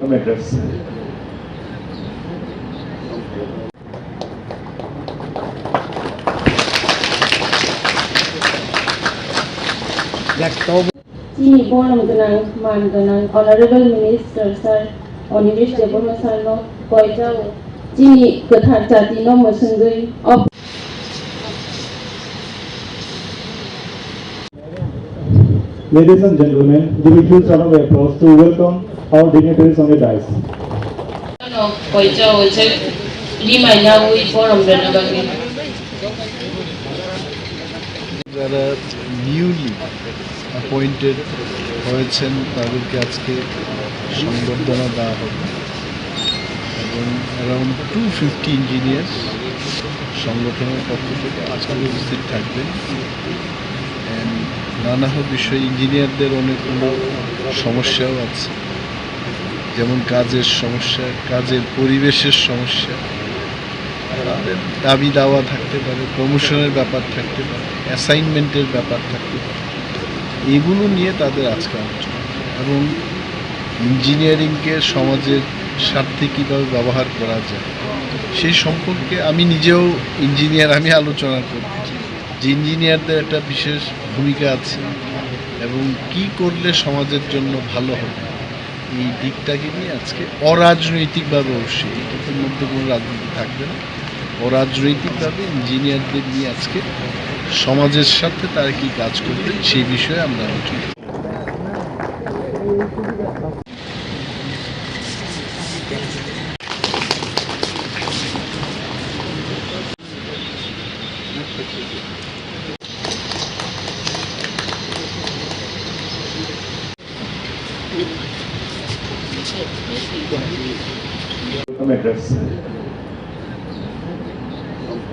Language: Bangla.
Como é? Bonam Ganang, Man Ganang, Honorable Minister Sir, Oniris Debona Sarno, Koitao, Sini Ketat Jati No Masungui, of Ladies and gentlemen, give a huge round of applause to welcome our dignitaries on the dais. যারা নিউলি অ্যাপয়েন্টেড হয়েছেন, তাদেরকে আজকে সংবর্ধনা দেওয়া হবে। এবং অ্যারাউন্ড টু ফিফটি ইঞ্জিনিয়ার্স সংগঠনের পক্ষ থেকে আজকে উপস্থিত থাকবেন। নানা বিষয়ে ইঞ্জিনিয়ারদের অনেকগুলো সমস্যাও আছে। যেমন কাজের সমস্যা, কাজের পরিবেশের সমস্যা। তাদের দাবি দাওয়া থাকতে পারে প্রমোশনের ব্যাপার থাকতে পারে অ্যাসাইনমেন্টের ব্যাপার থাকতে পারে। এগুলো নিয়ে তাদের আজকে আলোচনা। এবং ইঞ্জিনিয়ারিংকে সমাজের স্বার্থে কীভাবে ব্যবহার করা যায়, সেই সম্পর্কে আমি নিজেও ইঞ্জিনিয়ার, আমি আলোচনা করি যে ইঞ্জিনিয়ারদের একটা বিশেষ ভূমিকা আছে এবং কি করলে সমাজের জন্য ভালো হবে, এই দিকটাকে নিয়ে আজকে অরাজনৈতিকভাবে অবশ্যই এটার মধ্যে কোনো রাজনীতি থাকবে না। অরাজনৈতিকভাবে ইঞ্জিনিয়ারদের নিয়ে আজকে সমাজের সাথে তারা কি কাজ করবে সেই বিষয়ে আমরা আলোচনা address.